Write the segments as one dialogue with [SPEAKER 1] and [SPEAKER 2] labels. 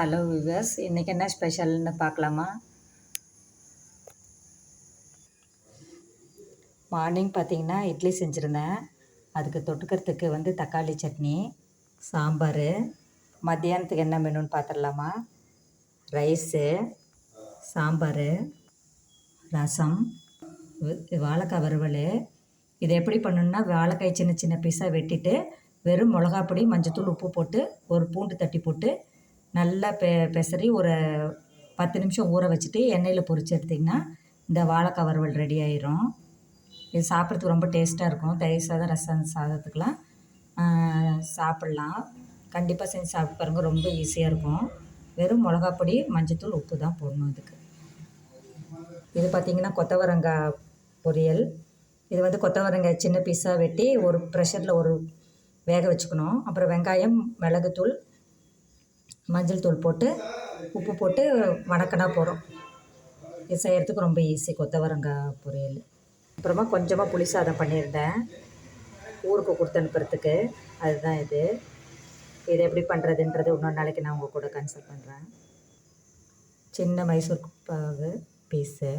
[SPEAKER 1] Hello viewers இன்றைக்கி என்ன ஸ்பெஷல்னு பார்க்கலாமா? மார்னிங் பார்த்தீங்கன்னா இட்லி செஞ்சுருந்தேன். அதுக்கு தொட்டுக்கிறதுக்கு வந்து தக்காளி சட்னி சாம்பார். மத்தியானத்துக்கு என்ன மெனுன்னு பார்த்துடலாமா? ரைஸு சாம்பார் ரசம் வாழைக்காய் வறுவல். இதை எப்படி பண்ணணுன்னா வாழைக்காய் சின்ன சின்ன பீஸாக வெட்டிட்டு வெறும் மிளகா பொடி மஞ்சத்தூள் உப்பு போட்டு ஒரு பூண்டு தட்டி போட்டு நல்லா பெ பெசரி ஒரு பத்து நிமிஷம் ஊற வச்சுட்டு எண்ணெயில் பொறிச்சு எடுத்திங்கன்னா இந்த வாழைக்காய் வறுவல் ரெடி ஆயிரும். இது சாப்பிட்றதுக்கு ரொம்ப டேஸ்ட்டாக இருக்கும். தயிர் சாதம் ரசம் சாதத்துக்கெலாம் சாப்பிட்லாம். கண்டிப்பாக செஞ்சு சாப்பிட்டு பாருங்கள் ரொம்ப ஈஸியாக இருக்கும். வெறும் மிளகா பொடி மஞ்சத்தூள் உப்பு தான் போடணும் இதுக்கு. இது பார்த்திங்கன்னா கொத்தவரங்காய் பொரியல். இது வந்து கொத்தவரங்காய் சின்ன பீஸாக வெட்டி ஒரு ப்ரெஷரில் ஒரு வேக வச்சுக்கணும். அப்புறம் வெங்காயம் மிளகுத்தூள் மஞ்சள் தூள் போட்டு உப்பு போட்டு வணக்கினா போகிறோம் இது செய்கிறதுக்கு ரொம்ப ஈஸி கொத்தவரங்காய் பொரியல். அப்புறமா கொஞ்சமாக புளி சாதம் பண்ணியிருந்தேன். ஊருக்கு கொடுத்து அனுப்புறதுக்கு. அதுதான் இது. இது எப்படி பண்ணுறதுன்றது இன்னொரு நாளைக்கு நான் உங்கள் கூட கன்சல்ட் பண்ணுறேன் சின்ன மைசூர் பாகு பீஸு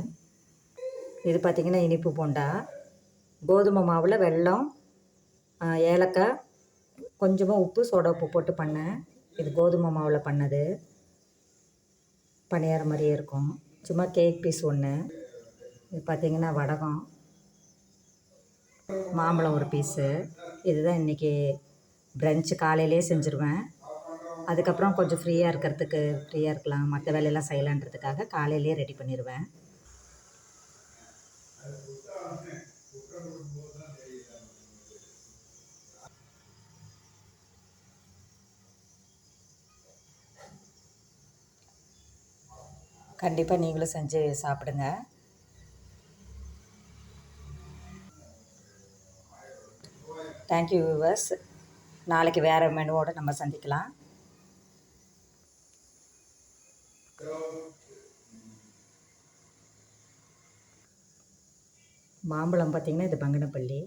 [SPEAKER 1] இது பார்த்திங்கன்னா இனிப்பு போண்டா. கோதுமை மாவில் வெல்லம் ஏலக்காய் கொஞ்சமாக உப்பு சோடா உப்பு போட்டு பண்ணேன். இது கோதுமை மாவில் பண்ணது. பணியாரம் மாதிரியே இருக்கும். சும்மா கேக் பீஸ் ஒன்று இது பார்த்திங்கன்னா வடகம். மாம்பழம் ஒரு பீஸு இதுதான் இன்றைக்கி பிரஞ்சு காலையிலே செஞ்சுருவேன். அதுக்கப்புறம் கொஞ்சம் ஃப்ரீயாக இருக்கிறதுக்கு ஃப்ரீயாக இருக்கலாம். மற்ற வேலையெல்லாம் செய்யலான்றதுக்காக காலையிலே ரெடி பண்ணிடுவேன் கண்டிப்பாக நீங்களும் செஞ்சு சாப்பிடுங்க. தேங்க்யூ வியூவர்ஸ் நாளைக்கு வேறு மெனுவோடு நம்ம சந்திக்கலாம். மாம்பழம் பார்த்திங்கன்னா இது பங்கனப்பள்ளி.